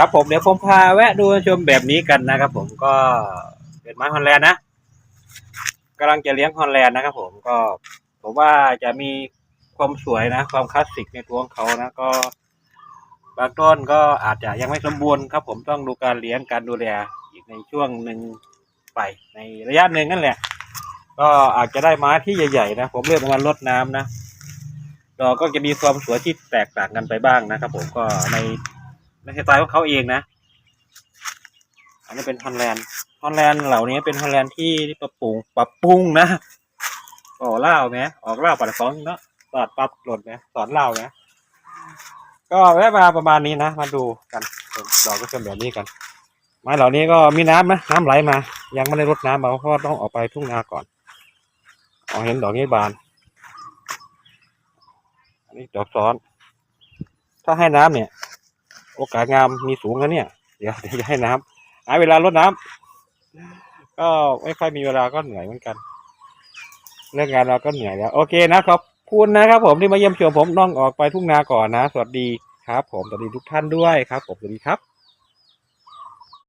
ครับผมเดี๋ยวผมพาแวะดูชมแบบนี้กันนะครับ ผมก็เป็นไม้ฮอลแลนด์นะกำลังจะเลี้ยงฮอลแลนด์นะครับ ผมก็ผมว่าจะมีความสวยนะ ความคลาสสิกในตัวของเขานะก็บางต้นก็อาจจะยังไม่สมบูรณ์ครับ ผมต้องดูการเลี้ยงการดูแลอีกในช่วงหนึ่งไปในระยะหนึ่งนั่นแหละ ก็อาจจะได้ไม้ที่ใหญ่ๆนะผมเลือกมาลดน้ำนะดอกก็จะมีความสวยที่แตกต่างกันไปบ้างนะครับ ผมก็ใน ในสไตล์ของเขาเองนะ อันนี้เป็นฮอลแลนด์ฮอลแลนด์เหล่านี้เป็นฮอลแลนด์ที่ปรับปรุงปรับปรุงนะก็เล่าไหมออกเล่าปัดฟองเนาะปอดปับหล่นไหมสอนเล่าไหมก็แวะมาประมาณนี้นะมาดูกันดอกก็เป็นแบบนี้กันไม้เหล่านี้ก็มีน้ำนะน้ำไหลมา ยังไม่ได้รดน้ำมาเพราะต้องออกไปทุ่งนาก่อนออเห็นดอกนี้บาน อันนี้ดอกซ้อน ถ้าให้น้ำเนี่ย โอกาสงามมีสูงนะเนี่ย เดี๋ยวเดี๋ยวจะให้น้ำหาเวลารดน้ำก็ไม่ค่อยมีเวลาก็เหนื่อยเหมือนกัน เรื่องงานเราก็เหนื่อยแล้ว โอเคนะครับคุณนะครับผมที่มาเยี่ยมชมผมน้องออกไปทุ่งนาก่อนนะ สวัสดีครับ ผมสวัสดีทุกท่านด้วยครับผมสวัสดีครับ